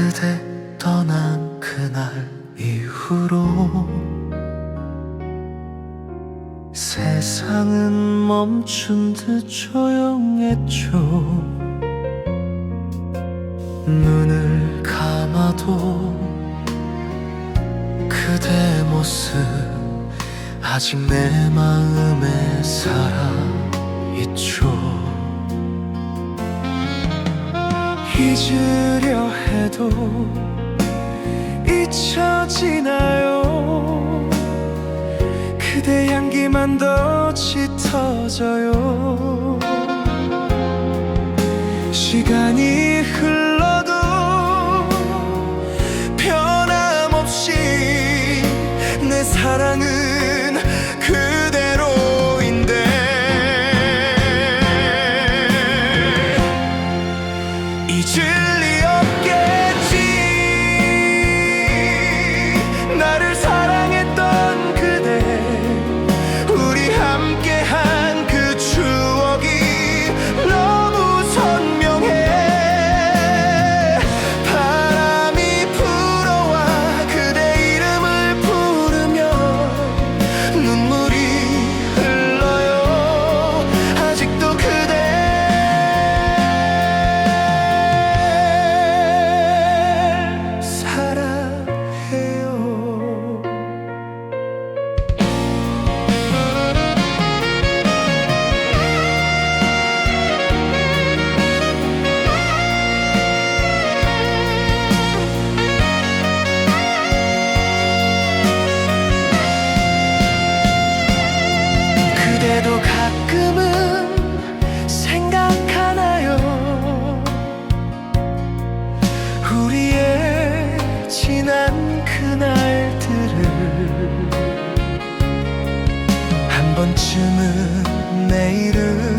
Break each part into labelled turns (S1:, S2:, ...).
S1: 그대 떠난 그날 이후로 세상은 멈춘 듯 조용했죠. 눈을 감아도 그대 모습 아직 내 마음에 살아 있죠. 잊으려 해도 잊혀지나요. 그대 향기만 더 짙어져요. 시간이 흘러도 변함없이 내 사랑은 그 내일은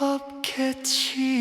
S1: 없겠지